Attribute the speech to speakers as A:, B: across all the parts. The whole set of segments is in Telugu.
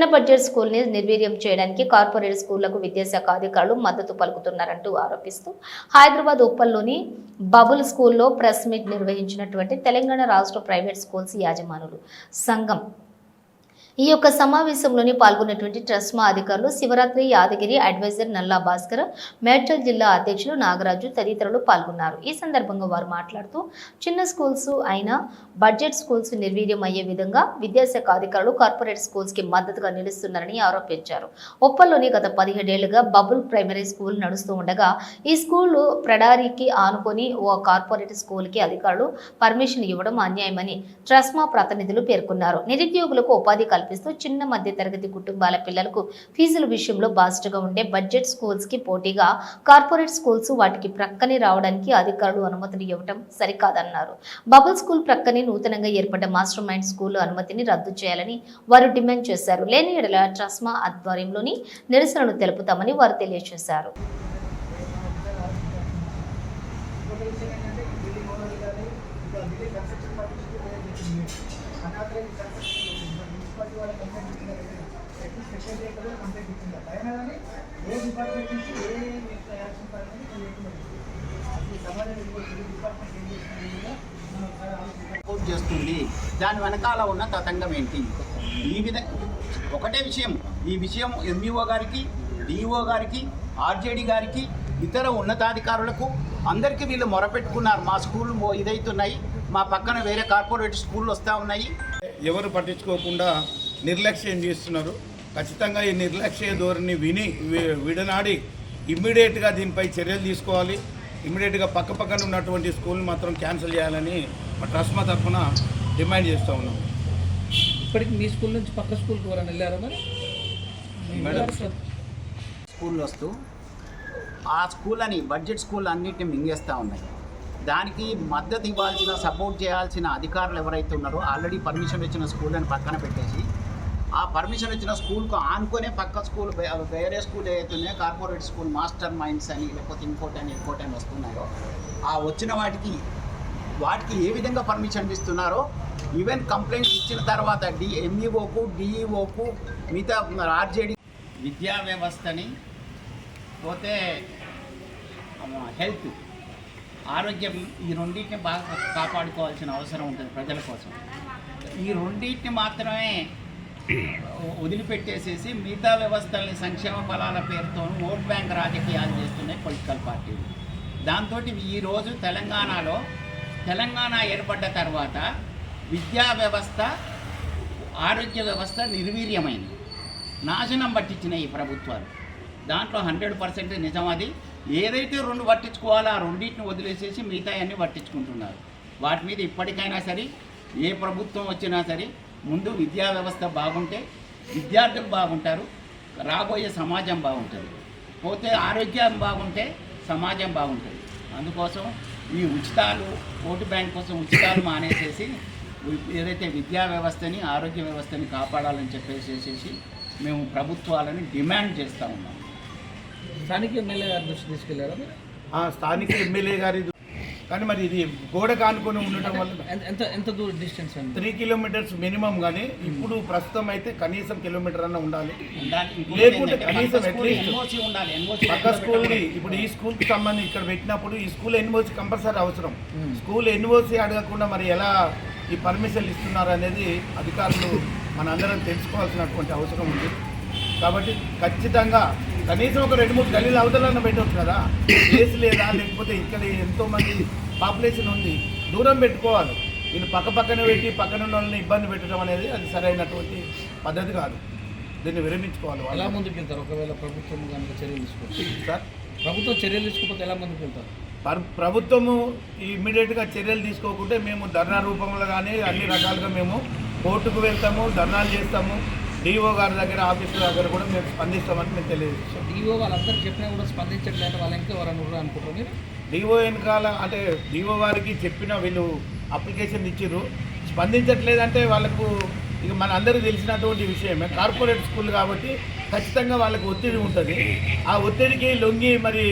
A: చిన్న బడ్జెట్ స్కూల్ని నిర్వీర్యం చేయడానికి కార్పొరేట్ స్కూళ్ళకు విద్యాశాఖ అధికారులు మద్దతు పలుకుతున్నారంటూ ఆరోపిస్తూ హైదరాబాద్ ఉప్పల్లోని బబుల్ స్కూల్లో ప్రెస్ మీట్ నిర్వహించినటువంటి తెలంగాణ రాష్ట్ర ప్రైవేట్ స్కూల్స్ యాజమానులు సంఘం ఈ యొక్క సమావేశంలోని పాల్గొన్నటువంటి ట్రస్మా అధికారులు శివరాత్రి యాదగిరి అడ్వైజర్ నల్లా భాస్కర్ మేడ్చల్ జిల్లా అధ్యక్షులు నాగరాజు తదితరులు పాల్గొన్నారు. ఈ సందర్భంగా వారు మాట్లాడుతూ చిన్న స్కూల్స్ అయినా బడ్జెట్ స్కూల్స్ నిర్వీర్యం అయ్యే విధంగా విద్యాశాఖ అధికారులు కార్పొరేట్ స్కూల్స్కి మద్దతుగా నిలుస్తున్నారని ఆరోపించారు. ఒప్పల్లోని గత పదిహేడేళ్ళుగా బబుల్ ప్రైమరీ స్కూల్ నడుస్తూ ఉండగా ఈ స్కూల్ ప్రడారికి ఆనుకొని ఓ కార్పొరేట్ స్కూల్కి అధికారులు పర్మిషన్ ఇవ్వడం అన్యాయమని ట్రస్మా ప్రతినిధులు పేర్కొన్నారు. నిరుద్యోగులకు ఉపాధి కల్పిస్తూ చిన్న మధ్య తరగతి కుటుంబాల పిల్లలకు ఫీజుల విషయంలో బాస్ట్గా ఉండే బడ్జెట్ స్కూల్స్కి పోటీగా కార్పొరేట్ స్కూల్స్ వాటికి ప్రక్కనే రావడానికి అధికారులు అనుమతిని ఇవ్వటం సరికాదన్నారు. బబుల్ స్కూల్ ప్రక్కనే నూతనంగా ఏర్పడ్డ మాస్టర్ మైండ్ స్కూల్ అనుమతిని రద్దు చేయాలని వారు డిమాండ్ చేశారు. లేని ఎడల ట్రస్మా ఆధ్వర్యంలోని నిరసనను తెలుపుతామని వారు తెలియజేశారు
B: ఇంకొక విషయం ఏంటంటే ఈ బిల్డింగ్ ఓనర్ కానీ ఇంకా బిల్డింగ్ కన్స్ట్రక్షన్ పర్మిషన్ వేరే చెప్పింది అనాథరైజ్ కన్స్ట్రక్షన్ మున్సిపాలిటీ వాళ్ళ కంప్లైంట్ ఇచ్చిందా అట్లీస్ట్ సెక్రటరీ ఎక్కడ కంప్లైంట్ ఇచ్చిందా? అయినా కానీ ఏ డిపార్ట్మెంట్ నుంచి ఏ యాక్షన్ పడుతుంది అది సమాజం ఏ డిపార్ట్మెంట్ ఏం చేస్తుంది కూడా
C: సపోర్ట్ దాని వెనకాల ఉన్న తతంగం ఏంటి? ఈ విధంగా ఒకటే విషయం. ఈ విషయం ఎంఈఓ గారికి డిఈఓ గారికి ఆర్జేడి గారికి ఇతర ఉన్నతాధికారులకు అందరికీ వీళ్ళు మొరపెట్టుకున్నారు. మా స్కూల్ ఇదైతున్నాయి. మా పక్కన వేరే కార్పొరేట్ స్కూళ్ళు వస్తూ ఉన్నాయి.
D: ఎవరు పట్టించుకోకుండా నిర్లక్ష్యం చేస్తున్నారు. ఖచ్చితంగా ఈ నిర్లక్ష్య ధోరణి విని విడనాడి ఇమ్మీడియట్గా దీనిపై చర్యలు తీసుకోవాలి. ఇమ్మీడియట్గా పక్క పక్కన ఉన్నటువంటి స్కూల్ మాత్రం క్యాన్సిల్ చేయాలని మా ట్రస్మా తరఫున డిమాండ్ చేస్తూ ఉన్నాం.
E: ఇప్పటికి మీ స్కూల్ నుంచి పక్క స్కూల్కి ఎవరైనా వెళ్ళారా మరి?
D: మేడం.
C: స్కూళ్ళు వస్తూ ఆ స్కూల్ అని బడ్జెట్ స్కూల్ అన్నిటిని మింగేస్తూ ఉన్నాయి. దానికి మద్దతు ఇవ్వాల్సిన సపోర్ట్ చేయాల్సిన అధికారులు ఎవరైతే ఉన్నారో ఆల్రెడీ పర్మిషన్ ఇచ్చిన స్కూల్ అని పక్కన పెట్టేసి ఆ పర్మిషన్ ఇచ్చిన స్కూల్కు ఆనుకునే పక్క స్కూల్ వేరే స్కూల్ ఏదైతే కార్పొరేట్ స్కూల్ మాస్టర్ మైండ్స్ అని లేకపోతే ఇంకోటి అని ఇంకోటి అని వస్తున్నాయో ఆ వచ్చిన వాటికి వాటికి ఏ విధంగా పర్మిషన్ ఇస్తున్నారో ఈవెన్ కంప్లైంట్స్ ఇచ్చిన తర్వాత డి ఎంఈఓకు డిఈఓకు మిగతా ఆర్జేడి విద్యా వ్యవస్థని పోతే హెల్త్ ఆరోగ్యం ఈ రెండింటిని బాగా కాపాడుకోవాల్సిన అవసరం ఉంటుంది ప్రజల కోసం. ఈ రెండింటిని మాత్రమే వదిలిపెట్టేసేసి మిగతా వ్యవస్థల్ని సంక్షేమ ఫలాల పేరుతో ఓట్ బ్యాంక్ రాజకీయాలు చేస్తున్నాయి పొలిటికల్ పార్టీలు. దాంతో ఈరోజు తెలంగాణలో తెలంగాణ ఏర్పడ్డ తర్వాత విద్యా వ్యవస్థ ఆరోగ్య వ్యవస్థ నిర్వీర్యమైంది. నాశనం పట్టించినాయి ఈ ప్రభుత్వాలు. దాంట్లో హండ్రెడ్ పర్సెంట్ నిజం అది. ఏదైతే రెండు పట్టించుకోవాలో ఆ రెండింటిని వదిలేసేసి మిగతా అన్నీ పట్టించుకుంటున్నారు. వాటి మీద ఇప్పటికైనా సరే ఏ ప్రభుత్వం వచ్చినా సరే ముందు విద్యా వ్యవస్థ బాగుంటే విద్యార్థులు బాగుంటారు రాబోయే సమాజం బాగుంటుంది. పోతే ఆరోగ్యం బాగుంటే సమాజం బాగుంటుంది. అందుకోసం ఈ ఉచితాలు ఓటు బ్యాంక్ కోసం ఉచితాలు మానేసేసి ఏదైతే విద్యా వ్యవస్థని ఆరోగ్య వ్యవస్థని కాపాడాలని చెప్పేసేసి మేము ప్రభుత్వాలని డిమాండ్ చేస్తూ ఉన్నాం.
E: స్థానిక ఎమ్మెల్యే గారి దృష్టి
D: తీసుకెళ్ళారా స్థానిక ఎమ్మెల్యే గారి కానీ మరి ఇది గోడ కానుకొని ఉండటం వల్ల
E: ఎంత- ఎంత దూరం డిస్టెన్స్ అండి?
D: త్రీ కిలోమీటర్స్ మినిమం కానీ ఇప్పుడు ప్రస్తుతం అయితే కనీసం కిలోమీటర్ అన్న ఉండాలి. లేకుంటే కనీసం
C: పక్క స్కూల్
D: ఇప్పుడు ఈ స్కూల్కి సంబంధించి ఇక్కడ పెట్టినప్పుడు ఈ స్కూల్ ఎన్ఓసి కంపల్సరీ అవసరం. స్కూల్ ఎన్ఓసి అడగకుండా మరి ఎలా ఈ పర్మిషన్లు ఇస్తున్నారు అనేది అధికారులు మనందరం తెలుసుకోవాల్సినటువంటి అవసరం ఉంది. కాబట్టి ఖచ్చితంగా కనీసం ఒక రెండు మూడు గలీలు అవతలన్న పెట్టవచ్చు కదా. ప్లేస్ లేదా లేకపోతే ఇక్కడ ఎంతో మంది పాపులేషన్ ఉంది దూరం పెట్టుకోవాలి. వీళ్ళు పక్క పక్కన పెట్టి పక్కన ఉన్న వాళ్ళని ఇబ్బంది పెట్టడం అనేది అది సరైనటువంటి పద్ధతి కాదు. దీన్ని విరమించుకోవాలి
E: ఎలా ముందుకు వెళ్తారు ఒకవేళ ప్రభుత్వం కనుక చర్యలు తీసుకుంటే?
D: సార్?
E: ప్రభుత్వం చర్యలు తీసుకోకపోతే ఎలా ముందుకు వెళ్తారు
D: పర్- ప్రభుత్వము ఇమ్మీడియట్గా చర్యలు తీసుకోకుంటే మేము ధర్నా రూపంలో కానీ అన్ని రకాలుగా మేము కోర్టుకు వెళ్తాము ధర్నాలు చేస్తాము. డిఓ గారి దగ్గర ఆఫీసుల దగ్గర కూడా మేము స్పందిస్తామని మేము తెలియజేస్తాం
E: డిఓ వాళ్ళందరూ చెప్పినా కూడా స్పందించట్లేదు వాళ్ళ ఇంకా ఎవరైనా ఉన్నారు అనుకుంటారు మీరు
D: డిఓ వెనకాల అంటే డిఓ వారికి చెప్పిన వీళ్ళు అప్లికేషన్ ఇచ్చిర్రు. స్పందించట్లేదంటే వాళ్ళకు ఇక మన అందరికీ తెలిసినటువంటి విషయమే. కార్పొరేట్ స్కూల్ కాబట్టి ఖచ్చితంగా వాళ్ళకి ఒత్తిడి ఉంటుంది. ఆ ఒత్తిడికి లొంగి మరి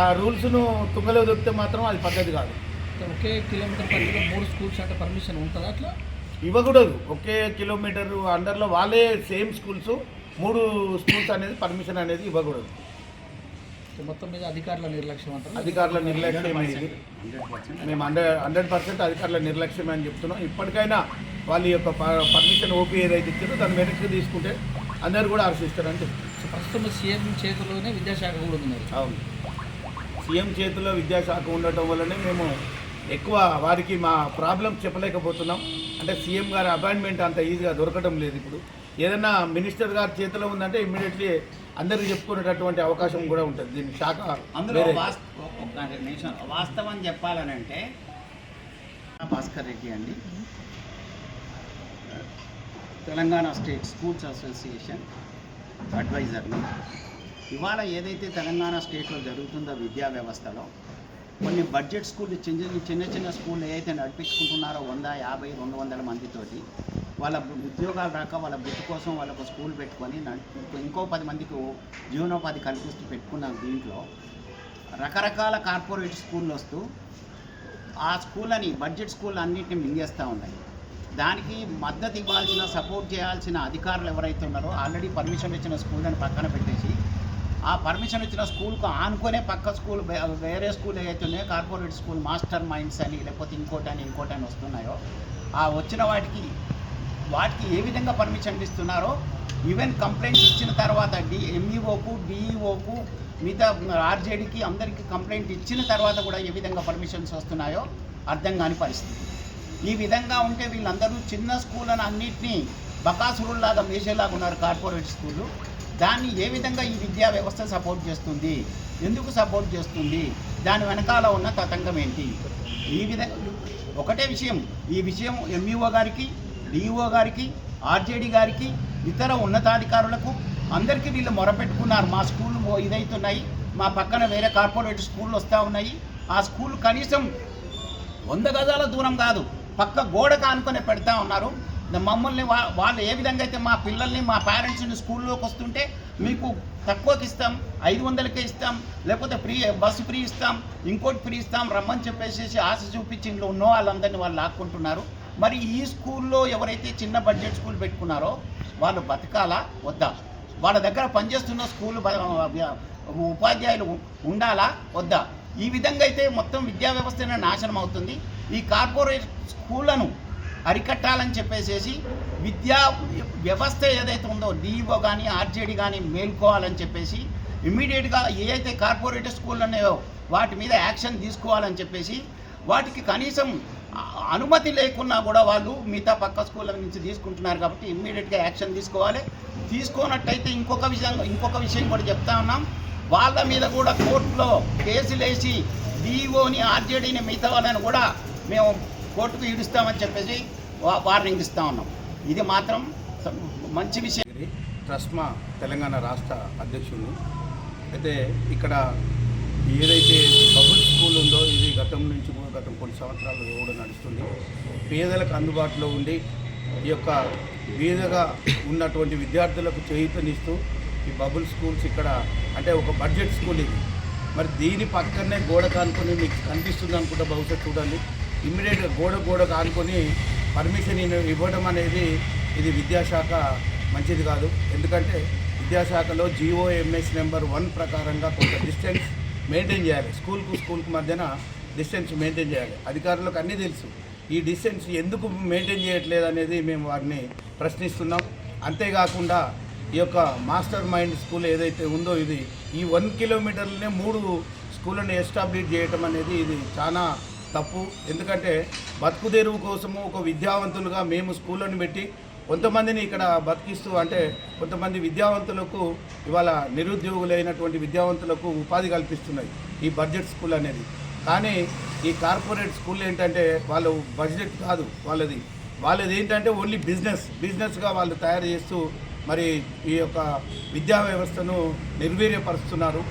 D: ఆ రూల్స్ను తుంగలో దొరికితే మాత్రం అది పద్ధతి కాదు.
E: ఒకే కిలోమీటర్ పరిధిలో మూడు స్కూల్స్ అంటే పర్మిషన్ ఉంటుందా అట్లా?
D: ఇవ్వకూడదు. ఒకే కిలోమీటర్ అండర్లో వాళ్ళే సేమ్ స్కూల్స్ మూడు స్కూల్స్ అనేది పర్మిషన్ అనేది ఇవ్వకూడదు.
E: సో మొత్తం మీద అధికారుల నిర్లక్ష్యం అంటారు?
D: అధికారుల నిర్లక్ష్యం ఇది. మేము హండ్రెడ్ హండ్రెడ్ పర్సెంట్ అధికారుల నిర్లక్ష్యం అని చెప్తున్నాం. ఇప్పటికైనా వాళ్ళ యొక్క పర్మిషన్ ఓపీ ఏదైతే ఇచ్చారో దాన్ని వెనక్కి తీసుకుంటే అందరు కూడా హర్షిస్తారని చెప్తున్నాం.
E: సో ప్రస్తుతం సీఎం చేతిలోనే విద్యాశాఖ కూడా ఉంది మరి
D: అవును. సీఎం చేతిలో విద్యాశాఖ ఉండటం వల్లనే మేము ఎక్కువ వారికి మా ప్రాబ్లం చెప్పలేకపోతున్నాం. అంటే సీఎం గారి అపాయింట్మెంట్ అంత ఈజీగా దొరకడం లేదు ఇప్పుడు. ఏదైనా మినిస్టర్ గారి చేతిలో ఉందంటే ఇమ్మీడియట్లీ అందరికీ చెప్పుకునేటటువంటి అవకాశం కూడా ఉంటుంది. దీని శాఖ
C: అందులో వాస్తవం చెప్పాలనంటే భాస్కర్ రెడ్డి అండి. తెలంగాణ స్టేట్ స్కూల్స్ అసోసియేషన్ అడ్వైజర్ని. ఇవాళ ఏదైతే తెలంగాణ స్టేట్లో జరుగుతుందో విద్యా వ్యవస్థలో కొన్ని బడ్జెట్ స్కూల్ చిన్న చిన్న చిన్న స్కూళ్ళు ఏదైతే నడిపించుకుంటున్నారో వంద యాభై రెండు వందల మందితోటి వాళ్ళ ఉద్యోగాలు రాక వాళ్ళ బుద్ధి కోసం వాళ్ళకు స్కూల్ పెట్టుకొని ఇంకో పది మందికి జీవనోపాధి కల్పిస్తూ పెట్టుకున్న దీంట్లో రకరకాల కార్పొరేట్ స్కూళ్ళు వస్తూ ఆ స్కూళ్ళని బడ్జెట్ స్కూల్ అన్నింటిని మింగేస్తూ ఉన్నాయి. దానికి మద్దతు ఇవ్వాల్సిన సపోర్ట్ చేయాల్సిన అధికారులు ఎవరైతే ఉన్నారో ఆల్రెడీ పర్మిషన్ ఇచ్చిన స్కూళ్ళని పక్కన పెట్టేసి ఆ పర్మిషన్ ఇచ్చిన స్కూల్కు ఆనుకునే పక్క స్కూల్ వేరే స్కూల్ ఏవైతే ఉన్నాయో కార్పొరేట్ స్కూల్ మాస్టర్ మైండ్స్ అని లేకపోతే ఇంకోటి అని ఇంకోటి అని వస్తున్నాయో ఆ వచ్చిన వాటికి వాటికి ఏ విధంగా పర్మిషన్ ఇస్తున్నారో ఈవెన్ కంప్లైంట్ ఇచ్చిన తర్వాత డి ఎంఈఓకు డిఈఓకు మిగతా ఆర్జేడీకి అందరికీ కంప్లైంట్ ఇచ్చిన తర్వాత కూడా ఏ విధంగా పర్మిషన్స్ వస్తున్నాయో అర్థం కాని పరిస్థితి. ఈ విధంగా ఉంటే వీళ్ళందరూ చిన్న స్కూళ్ళను అన్నింటినీ బకాసురుల్లాగా మేసేలాగా ఉన్నారు కార్పొరేట్ స్కూళ్ళు దాన్ని ఏ విధంగా ఈ విద్యా వ్యవస్థ సపోర్ట్ చేస్తుంది? ఎందుకు సపోర్ట్ చేస్తుంది? దాని వెనకాల ఉన్న తతంగం ఏంటి? ఈ విధంగా ఒకటే విషయం. ఈ విషయం ఎంఈఓ గారికి డిఈఓ గారికి ఆర్జేడీ గారికి ఇతర ఉన్నతాధికారులకు అందరికీ వీళ్ళు మొరపెట్టుకున్నారు. మా స్కూల్ ఇదైతున్నాయి. మా పక్కన వేరే కార్పొరేట్ స్కూళ్ళు వస్తూ ఉన్నాయి. ఆ స్కూల్ కనీసం వంద గజాల దూరం కాదు. పక్క గోడ కానుకొని పెడతా ఉన్నారు. మమ్మల్ని వాళ్ళు ఏ విధంగా అయితే మా పిల్లల్ని మా పేరెంట్స్ని స్కూల్లోకి వస్తుంటే మీకు తక్కువకి ఇస్తాం ఐదు వందలకే ఇస్తాం లేకపోతే ఫ్రీ బస్సు ఫ్రీ ఇస్తాం ఇంకోటి ఫ్రీ ఇస్తాం రమ్మని చెప్పేసి ఆశ చూపించి ఇంట్లో ఉన్న వాళ్ళందరినీ వాళ్ళు లాక్కుంటున్నారు. మరి ఈ స్కూల్లో ఎవరైతే చిన్న బడ్జెట్ స్కూల్ పెట్టుకున్నారో వాళ్ళు బతకాలా? వద్దా? వాళ్ళ దగ్గర పనిచేస్తున్న స్కూల్ ఉపాధ్యాయులు ఉండాలా? వద్దా? ఈ విధంగా అయితే మొత్తం విద్యా వ్యవస్థ నాశనం అవుతుంది. ఈ కార్పొరేట్ స్కూళ్ళను అరికట్టాలని చెప్పేసేసి విద్యా వ్యవస్థ ఏదైతే ఉందో డిఈఓ కానీ ఆర్జేడీ కానీ మేల్కోవాలని చెప్పేసి ఇమ్మీడియట్గా ఏదైతే కార్పొరేట్ స్కూళ్ళు ఉన్నాయో వాటి మీద యాక్షన్ తీసుకోవాలని చెప్పేసి వాటికి కనీసం అనుమతి లేకున్నా కూడా వాళ్ళు మిగతా పక్క స్కూళ్ళ నుంచి తీసుకుంటున్నారు కాబట్టి ఇమ్మీడియట్గా యాక్షన్ తీసుకోవాలి. తీసుకోనట్టయితే ఇంకొక విషయం ఇంకొక విషయం కూడా చెప్తా ఉన్నాం. వాళ్ళ మీద కూడా కోర్టులో కేసులు వేసి డిఓని ఆర్జేడీని మిగతా వాళ్ళని కూడా మేము కోర్టుకు ఈడుస్తామని చెప్పేసి వార్నింగ్ ఇస్తా ఉన్నాం. ఇది మాత్రం మంచి విషయం.
D: ట్రస్మా తెలంగాణ రాష్ట్ర అధ్యక్షుడు. అయితే ఇక్కడ ఏదైతే పబ్లిక్ స్కూల్ ఉందో ఇది గతం నుంచి కూడా గతం కొన్ని సంవత్సరాలు కూడా నడుస్తుంది. పేదలకు అందుబాటులో ఉండి ఈ యొక్క బీదగా ఉన్నటువంటి విద్యార్థులకు చేయూతనిస్తూ ఈ బబుల్ స్కూల్స్ ఇక్కడ అంటే ఒక బడ్జెట్ స్కూల్ ఇది. మరి దీని పక్కనే గోడ కానుకొని మీకు కనిపిస్తుంది అనుకుంటా బహుశా చూడండి. ఇమ్మీడియట్గా గోడ గోడకు ఆనుకొని పర్మిషన్ ఇవ్వడం అనేది ఇది విద్యాశాఖ మంచిది కాదు. ఎందుకంటే విద్యాశాఖలో జిఓఎంఎస్ నెంబర్ వన్ ప్రకారంగా కొంత డిస్టెన్స్ మెయింటైన్ చేయాలి. స్కూల్కు స్కూల్కు మధ్యన డిస్టెన్స్ మెయింటైన్ చేయాలి. అధికారులకు అన్నీ తెలుసు. ఈ డిస్టెన్స్ ఎందుకు మెయింటైన్ చేయట్లేదు అనేది మేము వారిని ప్రశ్నిస్తున్నాం. అంతేకాకుండా ఈ యొక్క మాస్టర్ మైండ్ స్కూల్ ఏదైతే ఉందో ఇది ఈ వన్ కిలోమీటర్లనే మూడు స్కూళ్ళని ఎస్టాబ్లిష్ చేయటం అనేది ఇది చాలా తప్పు. ఎందుకంటే బతుకు తెరువు కోసము ఒక విద్యావంతులుగా మేము స్కూళ్ళను పెట్టి కొంతమందిని ఇక్కడ బతికిస్తూ అంటే కొంతమంది విద్యావంతులకు ఇవాళ నిరుద్యోగులైనటువంటి విద్యావంతులకు ఉపాధి కల్పిస్తున్నాయి ఈ బడ్జెట్ స్కూల్ అనేది. కానీ ఈ కార్పొరేట్ స్కూల్ ఏంటంటే వాళ్ళు బడ్జెట్ కాదు వాళ్ళది. వాళ్ళది ఏంటంటే ఓన్లీ బిజినెస్. బిజినెస్గా వాళ్ళు తయారు చేస్తూ మరి ఈ యొక్క విద్యా వ్యవస్థను నిర్వీర్యపరుస్తున్నారు.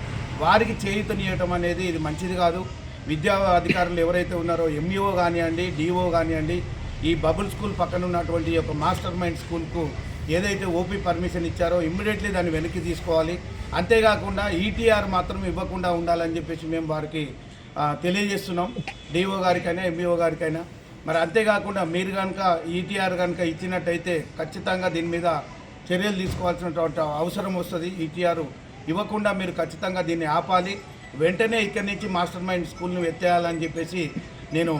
D: వారికి చేయుతనియటం అనేది ఇది మంచిది కాదు. విద్యా అధికారులు ఎవరైతే ఉన్నారో ఎంఈఓ కానివ్వండి డిఓ కానివ్వండి ఈ బబుల్ స్కూల్ పక్కన ఉన్నటువంటి యొక్క మాస్టర్ మైండ్ స్కూల్కు ఏదైతే ఓపీ పర్మిషన్ ఇచ్చారో ఇమ్మీడియట్లీ దాన్ని వెనక్కి తీసుకోవాలి. అంతేకాకుండా ఈటీఆర్ మాత్రం ఇవ్వకుండా ఉండాలని చెప్పేసి మేము వారికి తెలియజేస్తున్నాం. డిఓ గారికైనా ఎంఈఓ గారికైనా. మరి అంతేకాకుండా మీరు కనుక ఈటీఆర్ కనుక ఇచ్చినట్టయితే ఖచ్చితంగా దీని మీద చర్యలు తీసుకోవాల్సినటువంటి అవసరం వస్తుంది. ఈటీఆర్ ఇవ్వకుండా మీరు ఖచ్చితంగా దీన్ని ఆపాలి. వెంటనే ఇక్కడి నుంచి మాస్టర్ మైండ్ స్కూల్ని ఎత్తేయాలని చెప్పేసి నేను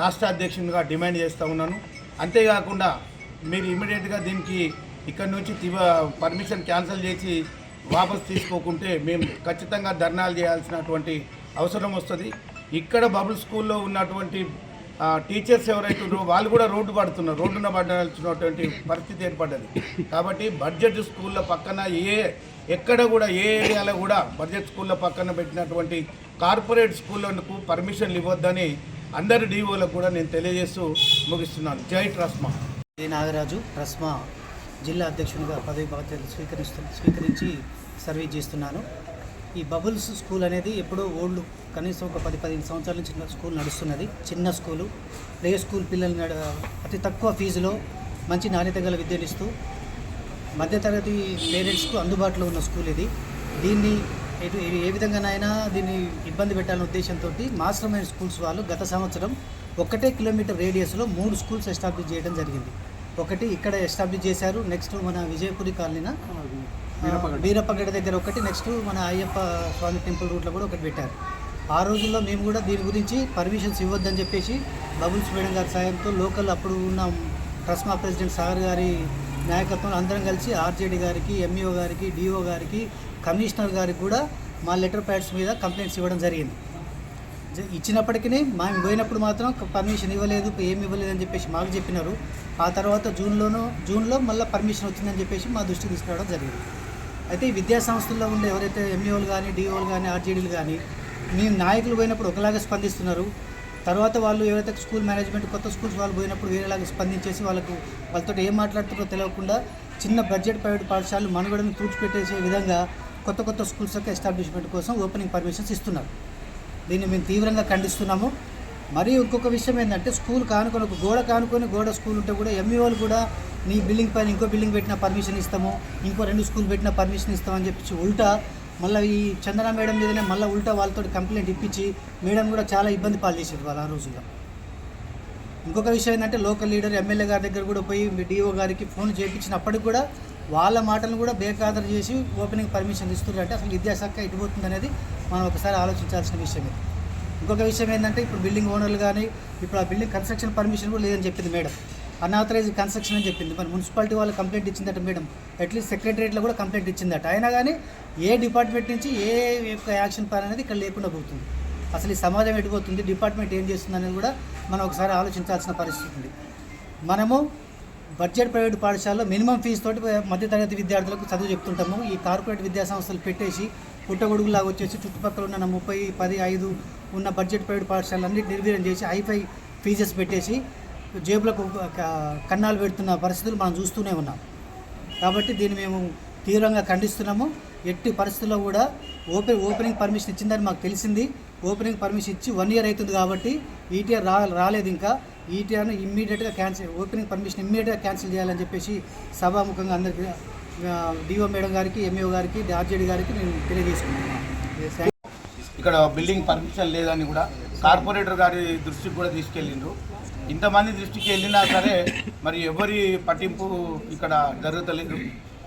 D: రాష్ట్ర అధ్యక్షునిగా డిమాండ్ చేస్తూ ఉన్నాను. అంతేకాకుండా మీరు ఇమీడియట్గా దీనికి ఇక్కడి నుంచి పర్మిషన్ క్యాన్సిల్ చేసి వాపస్ తీసుకోకుంటే మేము ఖచ్చితంగా ధర్నాలు చేయాల్సినటువంటి అవసరం వస్తుంది. ఇక్కడ బబుల్ స్కూల్లో ఉన్నటువంటి టీచర్స్ ఎవరైతే ఉన్నారో వాళ్ళు కూడా రోడ్డు పడుతున్నారు. రోడ్డున పడాల్సినటువంటి పరిస్థితి ఏర్పడ్డది. కాబట్టి బడ్జెట్ స్కూళ్ళ పక్కన ఏ ఎక్కడ కూడా ఏ ఏరియాలో కూడా బడ్జెట్ స్కూళ్ళ పక్కన పెట్టినటువంటి కార్పొరేట్ స్కూళ్ళకు పర్మిషన్లు ఇవ్వద్దని అందరి డీఓలకు కూడా నేను తెలియజేస్తూ ముగిస్తున్నాను. జై ట్రస్మా.
F: జై నాగరాజు ట్రస్మా జిల్లా అధ్యక్షునిగా పదవి బాధ్యతలు స్వీకరిస్తూ స్వీకరించి సర్వీస్ చేస్తున్నాను. ఈ బబుల్స్ స్కూల్ అనేది ఎప్పుడో ఓల్డ్ కనీసం ఒక పది పదిహేను సంవత్సరాల నుంచి చిన్న స్కూల్ నడుస్తున్నది. చిన్న స్కూలు ప్లే స్కూల్ పిల్లలు అతి తక్కువ ఫీజులో మంచి నాణ్యత గల విద్యనిస్తూ మధ్యతరగతి పేరెంట్స్కు అందుబాటులో ఉన్న స్కూల్ ఇది. దీన్ని ఎటు ఏ విధంగానైనా దీన్ని ఇబ్బంది పెట్టాలనే ఉద్దేశంతో మాస్టర్ మైండ్ స్కూల్స్ వాళ్ళు గత సంవత్సరం ఒకటే కిలోమీటర్ రేడియస్లో మూడు స్కూల్స్ ఎస్టాబ్లిష్ చేయడం జరిగింది. ఒకటి ఇక్కడ ఎస్టాబ్లిష్ చేశారు నెక్స్ట్ మన విజయపురి కాలనీన వీరప్పగడ దగ్గర ఒకటి నెక్స్ట్ మన అయ్యప్ప స్వామి టెంపుల్ రూట్లో కూడా ఒకటి పెట్టారు. ఆ రోజుల్లో మేము కూడా దీని గురించి పర్మిషన్స్ ఇవ్వద్దని చెప్పేసి బబుల్స్ మేడం గారి సాయంతో లోకల్ అప్పుడు ఉన్న ట్రస్మా ప్రెసిడెంట్ సాగర్ గారి నాయకత్వంలో అందరం కలిసి ఆర్జేడీ గారికి ఎంఈఓ గారికి డిఓ గారికి కమిషనర్ గారికి కూడా మా లెటర్ ప్యాడ్స్ మీద కంప్లైంట్స్ ఇవ్వడం జరిగింది. జ- ఇచ్చినప్పటికీ మేము పోయినప్పుడు మాత్రం పర్మిషన్ ఇవ్వలేదు ఏమి ఇవ్వలేదు అని చెప్పేసి మాకు చెప్పినారు. ఆ తర్వాత జూన్లోనూ జూన్లో మళ్ళీ పర్మిషన్ వచ్చిందని చెప్పేసి మా దృష్టికి తీసుకురావడం జరిగింది. అయితే ఈ విద్యా సంస్థల్లో ఉండే ఎవరైతే ఎంఈఓలు కానీ డిఓలు కానీ ఆర్జేడీలు కానీ మేము నాయకులు పోయినప్పుడు ఒకలాగా స్పందిస్తున్నారు. తర్వాత వాళ్ళు ఎవరైతే స్కూల్ మేనేజ్మెంట్ కొత్త స్కూల్స్ వాళ్ళు పోయినప్పుడు వేరేలాగా స్పందించేసి వాళ్ళకు వాళ్ళతో ఏం మాట్లాడుతున్నారో తెలియకుండా చిన్న బడ్జెట్ ప్రైవేట్ పాఠశాలలు మనుగడను తుడిచిపెట్టేసే విధంగా కొత్త కొత్త స్కూల్స్ యొక్క ఎస్టాబ్లిష్మెంట్ కోసం ఓపెనింగ్ పర్మిషన్స్ ఇస్తున్నారు. దీన్ని మేము తీవ్రంగా ఖండిస్తున్నాము. మరియు ఇంకొక విషయం ఏంటంటే స్కూల్ కానుకొని ఒక గోడ కానుకొని గోడ స్కూల్ ఉంటే కూడా ఎంఈఓలు కూడా నీ బిల్డింగ్ పైన ఇంకో బిల్డింగ్ పెట్టిన పర్మిషన్ ఇస్తాము ఇంకో రెండు స్కూల్ పెట్టిన పర్మిషన్ ఇస్తామని చెప్పి ఉల్టా మళ్ళీ ఈ చందన మేడం మీదనే మళ్ళీ ఉల్టా వాళ్ళతో కంప్లైంట్ ఇప్పించి మేడం కూడా చాలా ఇబ్బంది పాలు చేసేది వాళ్ళు ఆ రోజుల్లో. ఇంకొక విషయం ఏంటంటే లోకల్ లీడర్ ఎమ్మెల్యే గారి దగ్గర కూడా పోయి మీ డిఓ గారికి ఫోన్ చేయించినప్పటికి కూడా వాళ్ళ మాటలు కూడా బేఖాతరు చేసి ఓపెనింగ్ పర్మిషన్ ఇస్తున్నారంటే అసలు విద్యాశాఖ ఎటుపోతుంది అనేది మనం ఒకసారి ఆలోచించాల్సిన విషయం ఇది. ఇంకొక విషయం ఏంటంటే ఇప్పుడు బిల్డింగ్ ఓనర్లు కానీ ఇప్పుడు ఆ బిల్డింగ్ కన్స్ట్రక్షన్ పర్మిషన్ కూడా లేదని చెప్పింది మేడం. అన్ఆథరైజ్ కన్స్ట్రక్షన్ అని చెప్పింది. మరి మున్సిపాలిటీ వాళ్ళు కంప్లైంట్ ఇచ్చిందట మేడం. అట్లీస్ట్ సెక్రటరియట్లో కూడా కంప్లైంట్ ఇచ్చిందట. అయినా కానీ ఏ డిపార్ట్మెంట్ నుంచి ఏ యొక్క యాక్షన్ ప్లాన్ అనేది ఇక్కడ లేకుండా పోతుంది. అసలు ఈ సమాజం ఎటుపోతుంది డిపార్ట్మెంట్ ఏం చేస్తుంది అనేది కూడా మనం ఒకసారి ఆలోచించాల్సిన పరిస్థితి ఉంది. మనము బడ్జెట్ ప్రైవేట్ పాఠశాలలో మినిమం ఫీజు తోటి మధ్యతరగతి విద్యార్థులకు చదువు చెప్తుంటాము. ఈ కార్పొరేట్ విద్యా సంస్థలు పెట్టేసి పుట్టగొడుగులాగా వచ్చేసి చుట్టుపక్కల ఉన్న ముప్పై పది ఐదు ఉన్న బడ్జెట్ ప్రైవేట్ పాఠశాలలన్నీ నిర్వీర్యం చేసి హైఫై ఫీజెస్ పెట్టేసి జేబులకు కన్నాలు పెడుతున్న పరిస్థితులు మనం చూస్తూనే ఉన్నాం. కాబట్టి దీన్ని మేము తీవ్రంగా ఖండిస్తున్నాము. ఎట్టి పరిస్థితుల్లో కూడా ఓపెన్ ఓపెనింగ్ పర్మిషన్ ఇచ్చిందని మాకు తెలిసింది. ఓపెనింగ్ పర్మిషన్ ఇచ్చి వన్ ఇయర్ అవుతుంది కాబట్టి ఈటీఆర్ రా రాలేదు ఇంకా. ఈటీఆర్ను ఇమ్మీడియట్గా క్యాన్సిల్ ఓపెనింగ్ పర్మిషన్ ఇమ్మీడియట్గా క్యాన్సిల్ చేయాలని చెప్పేసి సభాముఖంగా అందరికీ డిఓ మేడం గారికి ఎంఏ గారికి ఆర్జేడీ గారికి నేను తెలియజేసుకున్నాను
D: ఇక్కడ బిల్డింగ్ పర్మిషన్ లేదని కూడా కార్పొరేటర్ గారి దృష్టికి కూడా తీసుకెళ్ళిండ్రు. ఇంతమంది దృష్టికి వెళ్ళినా సరే మరి ఎవరి పట్టింపు ఇక్కడ జరుగుతలేదు.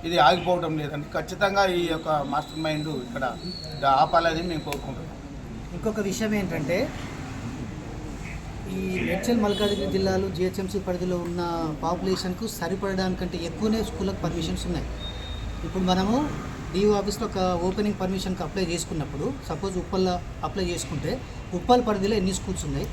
D: ఇది ఆగిపోవడం లేదండి. ఖచ్చితంగా ఈ యొక్క మాస్టర్ మైండ్ ఇక్కడ ఆపాలని మేము కోరుకుంటున్నాం.
F: ఇంకొక విషయం ఏంటంటే ఈ మేడ్చల్ మల్కాజిగిరి జిల్లాలో జిహెచ్ఎంసీ పరిధిలో ఉన్న పాపులేషన్కు సరిపడడానికంటే ఎక్కువనే స్కూళ్ళకు పర్మిషన్స్ ఉన్నాయి. ఇప్పుడు మనము డిఓ ఆఫీస్లో ఒక ఓపెనింగ్ పర్మిషన్కి అప్లై చేసుకున్నప్పుడు సపోజ్ ఉప్పల్ అప్లై చేసుకుంటే ఉప్పల్ పరిధిలో ఎన్ని స్కూల్స్ ఉన్నాయి?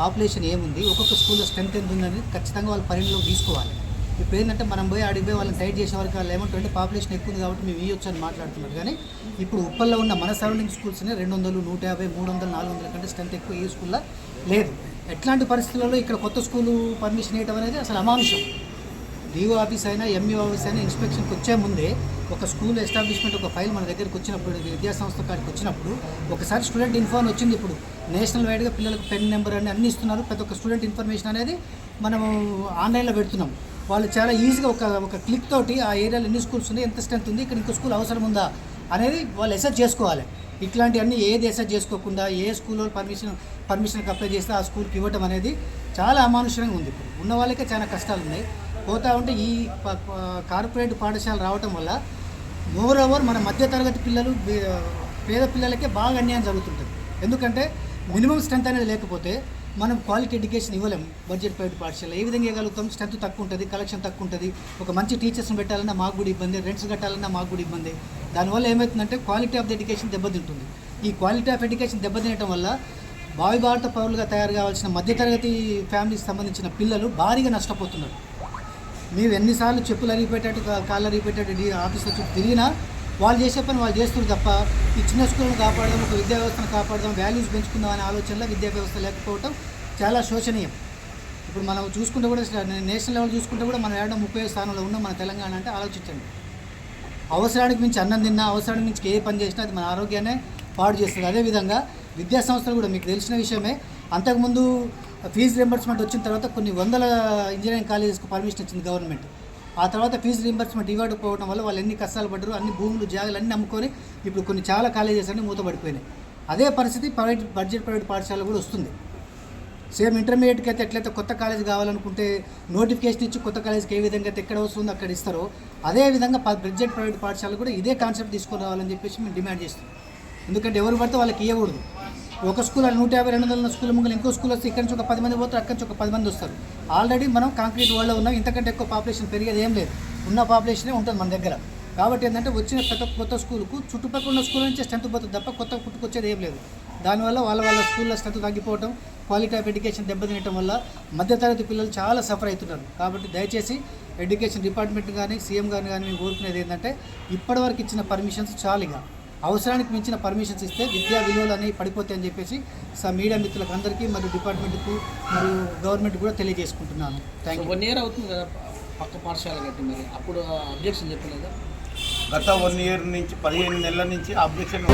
F: పాపులేషన్ ఏముంది? ఒక్కొక్క స్కూల్లో స్ట్రెంత్ ఎంత ఉందని ఖచ్చితంగా వాళ్ళు పరిగణలోకి తీసుకోవాలి. ఇప్పుడు ఏంటంటే మనం పోయి అడిగి పోయి వాళ్ళని టైట్ చేసే వరకు వాళ్ళు ఏమంటారంటే పాపులేషన్ ఎక్కువ ఉంది కాబట్టి మేము ఇవ్వచ్చు అని మాట్లాడుతున్నారు. కానీ ఇప్పుడు ఉప్పల్లో ఉన్న మన సరౌండింగ్ స్కూల్స్నే రెండు వందలు నూట యాభై మూడు వందలు నాలుగు వందల కంటే స్ట్రెంత్ ఎక్కువ ఏ స్కూల్లో లేదు. ఎట్లాంటి పరిస్థితులలో ఇక్కడ కొత్త స్కూలు పర్మిషన్ ఇవ్వడం అనేది అసలు అమానుషం. డిఓ ఆఫీస్ అయినా ఎంఈ ఆఫీస్ అయినా ఇన్స్పెక్షన్కి వచ్చే ముందే ఒక స్కూల్ ఎస్టాబ్లిష్మెంట్ ఒక ఫైల్ మన దగ్గరికి వచ్చినప్పుడు విద్యాసంస్థ కాడికి వచ్చినప్పుడు ఒకసారి స్టూడెంట్ ఇన్ఫార్మ్ వచ్చింది ఇప్పుడు. నేషనల్ వైడ్గా పిల్లలకు పెన్ నెంబర్ అని అన్ని ఇస్తున్నారు. ప్రతి ఒక్క స్టూడెంట్ ఇన్ఫర్మేషన్ అనేది మనము ఆన్లైన్లో పెడుతున్నాం. వాళ్ళు చాలా ఈజీగా ఒక ఒక క్లిక్ తోటి ఆ ఏరియాలో ఎన్ని స్కూల్స్ ఉన్నాయి ఎంత స్ట్రెంత్ ఉంది ఇక్కడ ఇంకో స్కూల్ అవసరం ఉందా అనేది వాళ్ళు ఎసెస్ చేసుకోవాలి. ఇట్లాంటివన్నీ ఏది ఎసెస్ చేసుకోకుండా ఏ స్కూల్లో పర్మిషన్ పర్మిషన్కి అప్లై చేస్తే ఆ స్కూల్కి ఇవ్వటం అనేది చాలా అమానుషంగా ఉంది ఇప్పుడు. ఉన్న వాళ్ళకే చాలా కష్టాలు ఉన్నాయి. పోతూ ఉంటే ఈ కార్పొరేట్ పాఠశాల రావటం వల్ల మోర్ ఓవర్ మన మధ్యతరగతి పిల్లలు పేద పిల్లలకే బాగా అన్యాయం జరుగుతుంటుంది. ఎందుకంటే మినిమం స్ట్రెంత్ అనేది లేకపోతే మనం క్వాలిటీ ఎడ్యుకేషన్ ఇవ్వలేం. బడ్జెట్ ప్రైవేట్ పాఠశాల ఏ విధంగా ఇవ్వగలుగుతాం? స్ట్రెంత్ తక్కువ ఉంటుంది కలెక్షన్ తక్కువ ఉంటుంది ఒక మంచి టీచర్స్ని పెట్టాలన్నా మాకు కూడా ఇబ్బంది రెంట్స్ కట్టాలన్నా మాకు కూడా ఇబ్బంది. దానివల్ల ఏమవుతుందంటే క్వాలిటీ ఆఫ్ ద ఎడ్యుకేషన్ దెబ్బతింటుంది. ఈ క్వాలిటీ ఆఫ్ ఎడ్యుకేషన్ దెబ్బతినటం వల్ల భావి భారత పౌరులుగా తయారు కావాల్సిన మధ్యతరగతి ఫ్యామిలీకి సంబంధించిన పిల్లలు భారీగా నష్టపోతున్నారు. నీవు ఎన్నిసార్లు చెప్పులు అరిగిపోయేటట్టు కాళ్ళు అరిగిపోయేటట్టు నీ ఆఫీస్లో తిరిగినా వాళ్ళు చేసే పని వాళ్ళు చేస్తారు తప్ప ఈ చిన్న స్కూళ్ళను కాపాడదాం ఒక విద్యా వ్యవస్థను కాపాడదాం వాల్యూస్ పెంచుకుందాం అనే ఆలోచనలో విద్యా వ్యవస్థ లేకపోవడం చాలా శోచనీయం. ఇప్పుడు మనం చూసుకుంటే కూడా నేషనల్ లెవెల్ చూసుకుంటే కూడా మనం ఏడో ముప్పై స్థానంలో ఉన్నాం మన తెలంగాణ అంటే ఆలోచించండి. అవసరానికి మించి అన్నం తిన్నా అవసరానికి మించి ఏ పని చేసినా అది మన ఆరోగ్యాన్ని పాడు చేస్తుంది. అదేవిధంగా విద్యా సంస్థలు కూడా మీకు తెలిసిన విషయమే అంతకుముందు ఫీజు రింబర్స్మెంట్ వచ్చిన తర్వాత కొన్ని వందల ఇంజనీరింగ్ కాలేజెస్కి పర్మిషన్ ఇచ్చింది గవర్నమెంట్ ఆ తర్వాత ఫీజు రింబర్స్మెంట్ ఇవ్వకపోవడం వల్ల వాళ్ళు ఎన్ని కష్టాలు పడ్డారు అన్ని భూములు జాగాలు అన్ని అమ్ముకొని ఇప్పుడు కొన్ని చాలా కాలేజెస్ అన్ని మూతపడిపోయినాయి. అదే పరిస్థితి ప్రైవేట్ బడ్జెట్ ప్రైవేట్ పాఠశాల కూడా వస్తుంది. సేమ్ ఇంటర్మీడియట్కి అయితే ఎట్లయితే కొత్త కాలేజ్ కావాలనుకుంటే నోటిఫికేషన్ ఇచ్చి కొత్త కాలేజ్కి ఏ విధంగా అయితే ఎక్కడ వస్తుందో అక్కడ ఇస్తారో అదే విధంగా బడ్జెట్ ప్రైవేట్ పాఠశాల కూడా ఇదే కాన్సెప్ట్ తీసుకొని రావాలని చెప్పేసి మేము డిమాండ్ చేస్తాం ఎందుకంటే ఎవరు పడితే వాళ్ళకి ఇవ్వకూడదు ఒక స్కూల్ నూట యాభై రెండు వందల స్కూల్ ముందు ఇంకో స్కూల్ వస్తే ఇక్కడి నుంచి ఒక పది మంది పోతారు అక్కడి నుంచి ఒక పది మంది వస్తారు. ఆల్రెడీ మనం కాంక్రీట్ వరల్డ్లో ఉన్నాం ఇంతకంటే ఎక్కువ పాపులేషన్ పెరిగేది ఏం లేదు. ఉన్న పాపులేషనే ఉంటుంది మన దగ్గర. కాబట్టి ఏంటంటే వచ్చిన ప్రతి కొత్త స్కూల్కు చుట్టుపక్కల ఉన్న స్కూల్ నుంచి స్ట్రెంత్ పోతుంది తప్ప కొత్త పుట్టుకొచ్చేది ఏం లేదు. దానివల్ల వాళ్ళ వాళ్ళ స్కూల్లో స్ట్రెంత్ తగ్గిపోవడం క్వాలిటీ ఆఫ్ ఎడ్యుకేషన్ దెబ్బతినటం వల్ల మధ్యతరగతి పిల్లలు చాలా సఫర్ అవుతున్నారు. కాబట్టి దయచేసి ఎడ్యుకేషన్ డిపార్ట్మెంట్ కానీ సీఎం గారిని కానీ మేము కోరుకునేది ఏంటంటే ఇప్పటివరకు ఇచ్చిన పర్మిషన్స్ చాలుగా అవసరానికి మించిన పర్మిషన్స్ ఇస్తే విద్యా విలువలు అనేవి పడిపోతాయని చెప్పేసి స మీడియా మిత్రులకు అందరికీ మరియు డిపార్ట్మెంట్కు మరియు గవర్నమెంట్ కూడా తెలియజేసుకుంటున్నాను. థ్యాంక్ యూ
E: వన్ ఇయర్ అవుతుంది కదా పక్క పాఠశాల కట్టి మరి. అప్పుడు అబ్జెక్షన్ చెప్పలేదా?
D: గత వన్ ఇయర్ నుంచి పదిహేను నెలల నుంచి అబ్జెక్షన్